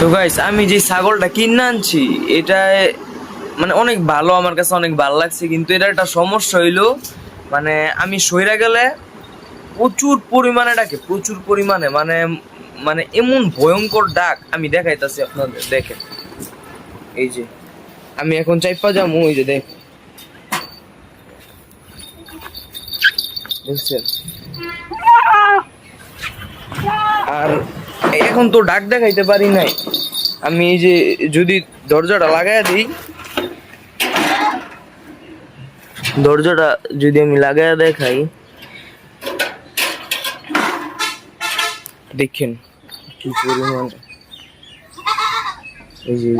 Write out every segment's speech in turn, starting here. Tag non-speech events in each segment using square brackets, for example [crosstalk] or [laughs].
তো গাইস আমি যে ছাগলটা কিনে আনছি এটা মানে অনেক ভালো, আমার কাছে অনেক ভালো লাগছে, কিন্তু এটা একটা সমস্যা হইল মানে আমি সইরা গেলে প্রচুর পরিমাণে ডাকে, প্রচুর পরিমাণে মানে মানে এমন ভয়ঙ্কর ডাক আমি দেখাইতাছি আপনাদের, দেখেন। এই যে, আমি এখন চাইপা যাব ওই যে দেখ আর এখন তো ডাক দেখাইতে পারি নাই। আমি এই যে যদি দরজাটা লাগাই দিই, দরজাটা যদি আমি লাগাই দেখাই, দেখেন কি পরিমাণ এই যে।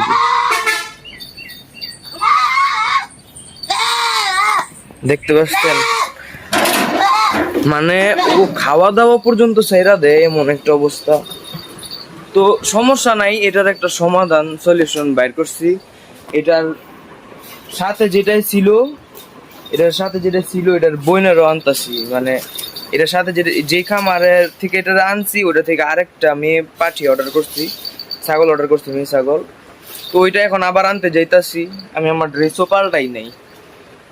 দেখতে পাচ্ছেন? মানে ও খাওয়া দাওয়া পর্যন্ত সেরা দেয় এমন একটা অবস্থা। তো সমস্যা নাই, এটার একটা সমাধান সলিউশন বাইর করছি। এটার সাথে যেটাই ছিল, এটার সাথে যেটা ছিল, এটার বইনেরও আনতাছি। মানে এটার সাথে যেটা, যে খামারের থেকে এটা আনছি, ওটা থেকে আরেকটা মেয়ে পাঠি অর্ডার করছি। ছাগল অর্ডার করছি, মেয়ে ছাগল। তো ওইটা এখন আবার আনতে যাইতাছি। আমি আমার ড্রেসও পাল্টাই নাই।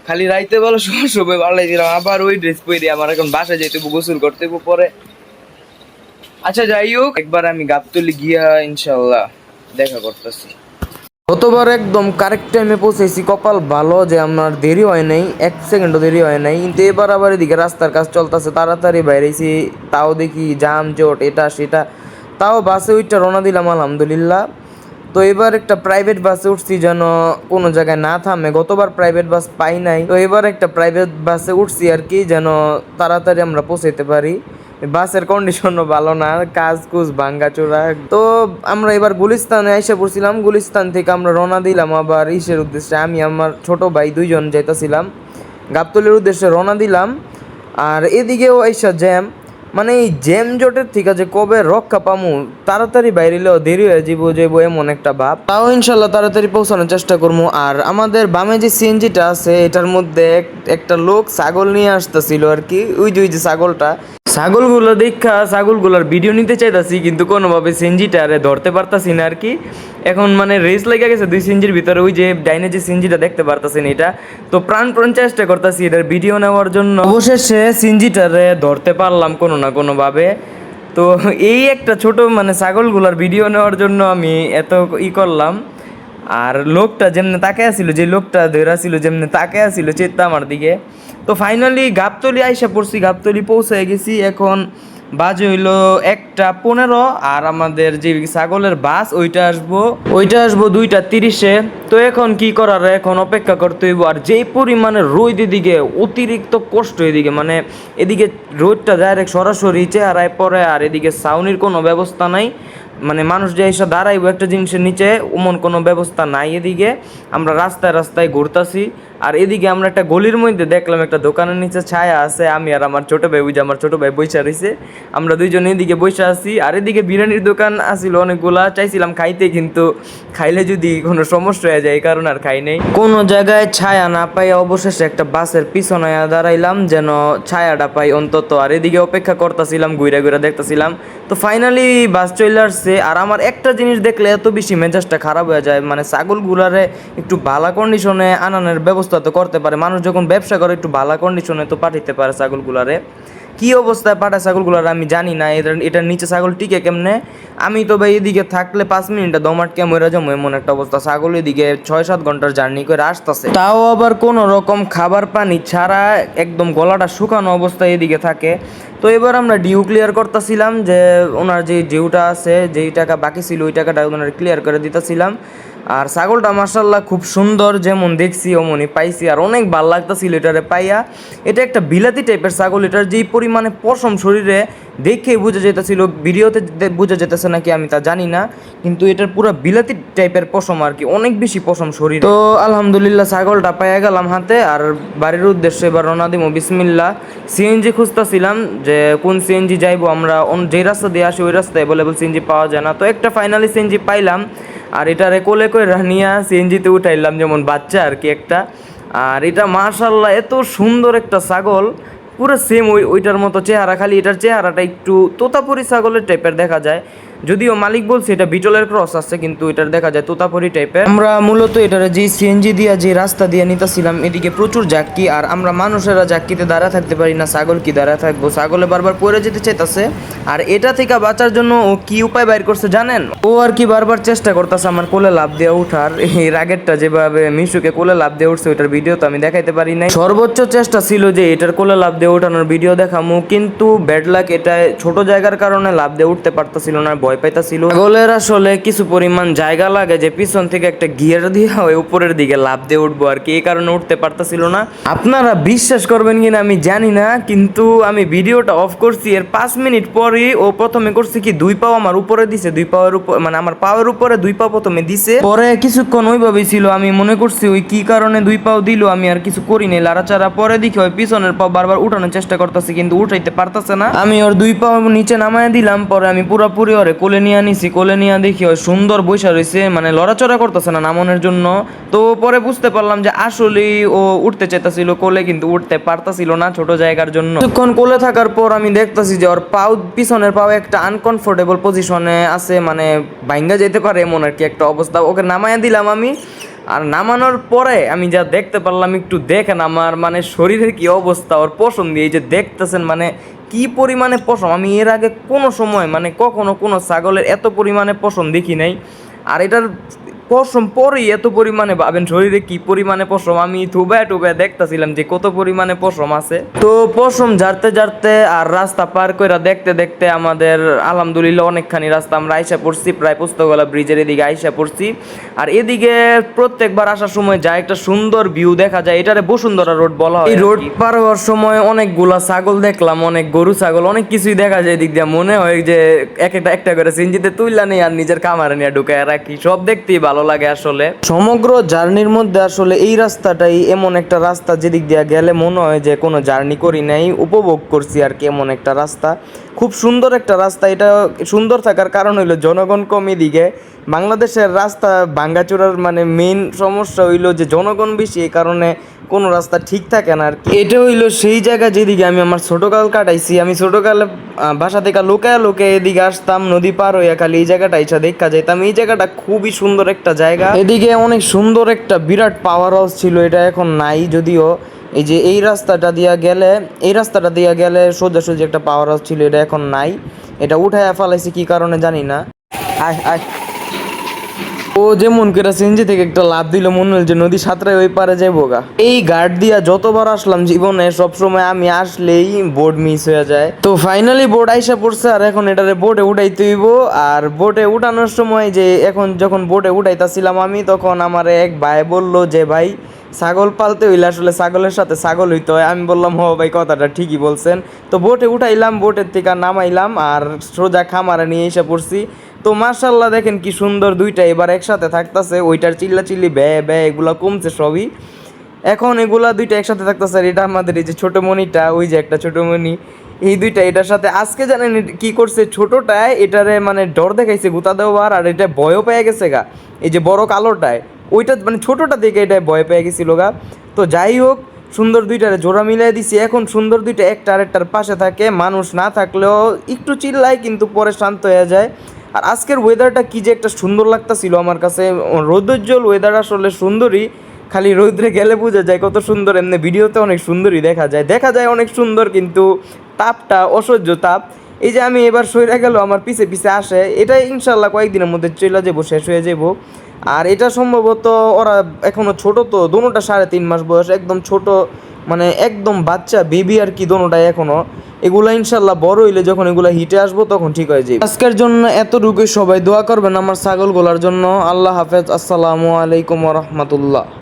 খালি রাইতে বেলা সময় সময় পাল্টাই দিলাম। আবার ওই ড্রেস পরে আমার এখন বাসায় যেতে গোসল করতে পরে। আচ্ছা যাই হোক, একবার আমি গাবতলি গিয়া ইনশাল্লাহ দেখা করতেছি। গতবার একদম কারেক্ট টাইমে পৌঁছেছি, কপাল ভালো যে আমার দেরি হয় নাই, এক সেকেন্ডও দেরি হয় নাই। কিন্তু এবার আবার এদিকে রাস্তার কাজ চলতেছে, তাড়াতাড়ি বাইরেছি, তাও দেখি জাম জোট, এটা সেটা। তাও বাসে ওইটা রওনা দিলাম, আলহামদুলিল্লাহ। তো এবার একটা প্রাইভেট বাসে উঠছি যেন কোনো জায়গায় না থামে। গতবার প্রাইভেট বাস পাই নাই, তো এবার একটা প্রাইভেট বাসে উঠছি আর কি, যেন তাড়াতাড়ি আমরা পৌঁছাইতে পারি। বাসের কন্ডিশনও ভালো না, কাজ কুজ ভাঙ্গা চোরা। তো আমরা এবার গুলিস্তানে এসে পড়ছিলাম, গুলিস্তান থেকে আমরা রওনা দিলাম আবার ইসের উদ্দেশ্যে। আমি আমার ছোট ভাই দুইজন যাইতাছিলাম, গাবতলির উদ্দেশ্যে রওনা দিলাম। আর এদিকেও এসা জ্যাম মানে এই জ্যাম জটের থেকে যে কবে রক্ষা পামু, তাড়াতাড়ি বাইরেলেও দেরি হয়ে যাব যাব এমন একটা ভাব। তাও ইনশাল্লাহ তাড়াতাড়ি পৌঁছানোর চেষ্টা করব আর আমাদের বামে যে সিএনজিটা আছে, এটার মধ্যে এক- একটা লোক ছাগল নিয়ে আসতেছিল আর কি, ওই যে ওই যে ছাগলটা। ছাগলগুলো দেখা, ছাগলগুলোর ভিডিও নিতে চাইতাছি, কিন্তু কোনোভাবে সিনজিটারে ধরতে পারতাছি না আর কি। এখন মানে রেস লেগে গেছে দুই সিনজির ভিতরে, ওই যে ডাইনে যে সিনজিটা দেখতে পারতাছেন এটা। তো প্রাণ প্রাণ চেষ্টা করতেছি এটার ভিডিও নেওয়ার জন্য। অবশেষে সিনজিটারে ধরতে পারলাম কোনো না কোনোভাবে। তো এই একটা ছোট মানে ছাগলগুলার ভিডিও নেওয়ার জন্য আমি এত ই করলাম। আর লোকটা যেমনি তাকে আসছিল যে লোকটা ধরা ছিল যেমনি তাকে আসছিল চেতা আমার দিকে, তো ফাইনালি গাবতলি আইসা পড়ছি, গাবতলি পৌঁছে গেছি, এখন বাজে হইল একটা পনেরো, আর আমাদের যে ছাগলের বাস, ওইটা আসব ওইটা আসব দুইটা তিরিশে, তো এখন কি করার, এখন অপেক্ষা করতে হইব, আর যেই পরিমাণে রোদ এদিকে, অতিরিক্ত কষ্ট এদিকে মানে এদিকে রোদটা ডাইরেক্ট সরাসরি চেহারায় পড়ে, আর এদিকে ছাউনির কোনো ব্যবস্থা নাই মানে মানুষ যে এসে দাঁড়াইব একটা জিনিসের নিচে, ওমন কোনো ব্যবস্থা নাই এদিকে। আমরা রাস্তায় রাস্তায় ঘুরতাছি আর এদিকে আমরা একটা গলির মধ্যে দেখলাম একটা দোকানের নিচে ছায়া আছে, আমি আর আমার ছোট ভাই যে আমার ছোট ভাই বৈশা রয়েছে আমরা দুইজন এদিকে বৈশা আছি, আর এদিকে বিরিয়ানির দোকান আসিল অনেকগুলা, চাইছিলাম খাইতে, কিন্তু খাইলে যদি কোনো সমস্যা হয়ে যায়, এই কারণে আর খাই নাই। কোনো জায়গায় ছায়া না পাই অবশেষে একটা বাসের পিছনে দাঁড়াইলাম, যেন ছায়াটা পাই অন্তত। আর এদিকে অপেক্ষা করতেছিলাম ঘুরে ঘুরে দেখতেছিলাম। তো ফাইনালি বাস চলে আসছে, আর আমার একটা জিনিস দেখলে এত বেশি মেজাজটা খারাপ হয়ে যায় মানে ছাগলগুলারে একটু ভালো কন্ডিশনে আনানোর ব্যবস্থা তো করতে পারে। মানুষ যখন ব্যবসা করে, একটু ভালো কন্ডিশনে তো পাঠাইতে পারে ছাগলগুলারে। কি অবস্থায় পাঠায় ছাগলগুলার আমি জানি না এটার এটার নিচে ছাগল টিকে কেমনে? আমি তো ভাই এদিকে থাকলে পাঁচ মিনিটে দমাটকে মরে যাব এমন একটা অবস্থা। ছাগল এদিকে ছয় সাত ঘণ্টার জার্নি করে আসতেছে। তাও আবার কোনো রকম খাবার পানি ছাড়া একদম গলাটা শুকানো অবস্থায় এদিকে থাকে। তো এবার আমরা ডিউ ক্লিয়ার করতেছিলাম যে, ওনার যে ডিউটা আছে, যেই টাকা বাকি ছিল, ওই টাকাটা ওনার ক্লিয়ার করে দিতেছিলাম। আর ছাগলটা মার্শাল্লাহ খুব সুন্দর যেমন দেখছি অমনই পাইছি। আর অনেক ভালো লাগতেছিল এটারে পাইয়া। এটা একটা বিলাতি টাইপের ছাগল, এটার যেই পরিমাণে পশম শরীরে দেখেই বোঝা যেতেছিল ভিডিওতে বোঝা যেতেছে নাকি আমি তা জানি না, কিন্তু এটার পুরো বিলাতি টাইপের পশম আর কি, অনেক বেশি পশম শরীর। তো আলহামদুলিল্লাহ ছাগলটা পাইয়া গেলাম হাতে, আর বাড়ির উদ্দেশ্যে এবার রওনা দিব বিসমিল্লা সিএনজি খুঁজতেছিলাম যে কোন সিএনজি যাইবো, আমরা যে রাস্তা দিয়ে আসি, ওই রাস্তায় অ্যাভেলেবল সিএনজি পাওয়া যায় না। তো একটা ফাইনালি সিএনজি পাইলাম আর এটারে কোলে করে রানিয়া সিএনজিতে উঠাইলাম যেমন বাচ্চা আর কি একটা। আর এটা মার্শাল্লাহ এত সুন্দর একটা ছাগল। পুরো সেম ওই ওইটার মতো চেহারা, খালি এটার চেহারাটা একটু তোতাপুরি ছাগলের টাইপের দেখা যায়। যদিও মালিক বলছে এটা বিটলের ক্রস আছে, কিন্তু এটার দেখা যায় তোতাপরি টাইপের আমরা মূলত এটার যে সিএনজি দিয়া, যে রাস্তা দিয়ে নিতেছিলাম, এদিকে প্রচুর জাক্কি আর আমরা মানুষেরা জাক্কিতে দাঁড়া থাকতে পারি না, ছাগল কি দাঁড়া থাকব? ছাগলে বারবার পড়ে যেতে চাইতেছে, আর এটা থেকে বাঁচার জন্য ও কি উপায় বাইর করছে জানেন? ও আর কি বারবার চেষ্টা করতেছে আমার কোলে লাভ দিয়ে উঠার, এই রাগেরটা যেভাবে মিশুকে কোলে লাভ দিয়ে উঠছে, ওইটার ভিডিও তো আমি দেখাইতে পারি নাই। সর্বোচ্চ চেষ্টা ছিল যে এটার কোলে লাভ দিয়ে উঠানোর ভিডিও দেখামু, কিন্তু ব্যাড লাক এটা ছোট জায়গার কারণে লাভ দিয়ে উঠতে পারতাছিল না ভয় পাইতাছিল। ছাগলের আসলে কিছু পরিমাণ জায়গা লাগে যে পিছন থেকে একটা গিয়ার দিয়ে [laughs] ওই উপরের দিকে লাভ দিয়ে উঠবো আর কি। এই কারণে উঠতে পারতাছিল না। আপনারা বিশ্বাস করবেন কিনা আমি জানি না, কিন্তু আমি ভিডিওটা অফ করছি। এর পাঁচ মিনিট পরই ও প্রথমে করছে কি, দুই পাও আমার উপরে দিছে, দুই পাওয়ার উপর মানে আমার পাওয়ার উপরে দুই পাও প্রথমে দিছে। পরে কিছুক্ষণ ওইভাবেই ছিল, আমি মনে করছি ওই কি কারণে দুই পাও দিল, আমি আর কিছু করি নাই। লাড়াচাড়া পরে দেখি ওই পিছনের পাও বারবার উঠানোর চেষ্টা করতেছে, কিন্তু উঠাইতে পারতাছে না। আমি ওর দুই পাও নিচে নামায় দিলাম, পরে আমি পুরোপুরি ওরে কোলে নিয়ে নিছি কোলে নিয়ে দেখি ওই সুন্দর বৈশা রয়েছে মানে লড়াচড়া করতেছে না নামানোর জন্য। তো পরে বুঝতে পারলাম যে আসলেই ও উঠতে চেতাছিল কোলে, কিন্তু উঠতে পারতাছিল না ছোট জায়গার জন্য। কিছুক্ষণ কোলে থাকার পর আমি দেখতাছি যে ওর পাও, পিছনের পাও একটা আনকমফোর্টেবল পজিশনে আছে মানে ভাঙ্গা যেতে পারে এমন আর কি একটা অবস্থা। ওকে নামায় দিলাম আমি, আর নামানোর পরে আমি যা দেখতে পারলাম, একটু দেখেন আমার মানে শরীরের কি অবস্থা, ওর দিয়ে এই যে দেখতেছেন মানে কি পরিমাণে পশম? আমি এর আগে কোনো সময় মানে কখনো কোনো ছাগলের এত পরিমাণে পশম দেখি নাই। আর এটার পশম পরে এত পরিমাণে ভাবেন শরীরে কি পরিমাণে পশম? আমি থুবায় টুবায় দেখতাছিলাম যে কত পরিমাণে পশম আছে। তো পশম ঝাড়তে ঝাড়তে আর রাস্তা পার করে দেখতে দেখতে আমাদের আলহামদুলিল্লাহ অনেকখানি রাস্তা আমরা আইসা পড়ছি প্রায় পুস্তকলা ব্রিজের এদিকে আইসা পড়ছি। আর এদিকে প্রত্যেকবার আসার সময় যা একটা সুন্দর ভিউ দেখা যায় এটারে বসুন্ধরা রোড বলা হয় এই রোড পার হওয়ার সময় অনেকগুলা ছাগল দেখলাম অনেক গরু ছাগল অনেক কিছুই দেখা যায় এদিক দিয়ে। মনে হয় যে এক একটা একটা করে সিঞ্জিতে তুইলা নেই আর নিজের কামারে নিয়ে ঢুকায় রাখি। সব দেখতেই ভালো লাগে আসলে। সমগ্র জার্নির মধ্যে আসলে এই রাস্তাটাই এমন একটা রাস্তা যেদিক দিয়ে গেলে মনে হয় যে কোনো জার্নি করি নাই, উপভোগ করছি আর কি এমন একটা রাস্তা। খুব সুন্দর একটা রাস্তা, এটা সুন্দর থাকার কারণ হইল জনগণ কম এদিকে। বাংলাদেশের রাস্তা ভাঙ্গাচোরার মানে মেইন সমস্যা হইল যে জনগণ বেশি, এই কারণে কোনো রাস্তা ঠিক থাকে না আর। এটা হইল সেই জায়গা যেদিকে আমি আমার ছোটকাল কাটাইছি। আমি ছোটকালে বাসা থেকে লোকায় লোকে এদিকে আসতাম, নদী পার হইয়া খালি এই জায়গাটা ইচ্ছা দেখা যাইতাম। এই জায়গাটা খুবই সুন্দর একটা জায়গা। এদিকে অনেক সুন্দর একটা বিরাট পাওয়ার হাউস ছিল, এটা এখন নাই যদিও। এই যে এই রাস্তাটা দিয়া গেলে, এই রাস্তাটা দিয়া গেলে সোজাসুজি একটা পাওয়ার হাউস ছিল, এটা এখন নাই। এটা উঠায় ফেলাইছি কি কারণে জানি না। আয় আয়। ও যেমন করে সিনজি থেকে একটা লাভ দিল, মনে হল যে নদী সাঁতরায় ওই পারে যাইবো গা। এই গার্ড দিয়া যতবার আসলাম জীবনে, সবসময় আমি আসলেই বোর্ড মিস হয়ে যায়। তো ফাইনালি বোর্ড আইসা পড়ছে, আর এখন এটারে বোর্ডে উঠাইতে হইব। আর বোটে উঠানোর সময় যে এখন যখন বোটে উঠাইতাছিলাম আমি, তখন আমার এক ভাই বলল যে, ভাই ছাগল পালতে হইলে আসলে ছাগলের সাথে ছাগল হইতে হয়। আমি বললাম, হ ভাই, কথাটা ঠিকই বলছেন। তো বোটে উঠাইলাম, বোটের থেকে নামাইলাম আর সোজা খামারে নিয়ে এসে পড়ছি। তো মার্শাল্লাহ দেখেন কি সুন্দর দুইটা এবার একসাথে থাকতেছে। ওইটার চিল্লা চিল্লি ব্যয় ব্যয়, এগুলা কমছে সবই। এখন এগুলা দুইটা একসাথে থাকতেছে আর এটা আমাদের এই যে ছোট মনিটা ওই যে একটা ছোট মনি এই দুইটা এটার সাথে। আজকে জানেন কি করছে? ছোটোটায় এটারে মানে ডর দেখাইছে গুতা দেওয়ার আর এটা ভয়ও পেয়ে গেছে গা। এই যে বড় কালোটায়। ওইটা মানে ছোটোটা দেখে এটা ভয় পেয়ে গেছিল গা। তো যাই হোক, সুন্দর দুইটারে জোড়া মিলাই দিছি। এখন সুন্দর দুইটা একটা আরেকটার পাশে থাকে, মানুষ না থাকলেও একটু চিল্লায় কিন্তু পরে শান্ত হয়ে যায়। আর আজকের ওয়েদারটা কী যে একটা সুন্দর লাগতাছিল আমার কাছে। রৌদ্রোজ্জ্বল ওয়েদার আসলে সুন্দরই, খালি রৌদ্রে গেলে বোঝা যায় কত সুন্দর। এমনি ভিডিওতে অনেক সুন্দরই দেখা যায়। দেখা যায় অনেক সুন্দর কিন্তু তাপটা অসহ্য তাপ। এই যে আমি এবার সইরা গেল, আমার পিছে পিছে আসে। এটা ইনশাল্লাহ কয়েকদিনের মধ্যে চলে যাব শেষ হয়ে যাব আর এটা সম্ভবত ওরা এখনও ছোট তো, দোনোটা সাড়ে তিন মাস বয়স, একদম ছোট মানে একদম বাচ্চা বেবি আর কি দোনোটাই এখনও। এগুলা ইনশাল্লাহ বড় হইলে যখন এগুলা হিটে আসব, তখন ঠিক হয়ে যাবে আজকের জন্য এত রুগে সবাই দোয়া করবেন আমার ছাগল গোলার জন্য। আল্লাহ হাফেজ, আসসালামু আলাইকুম রহমতুল্লাহ।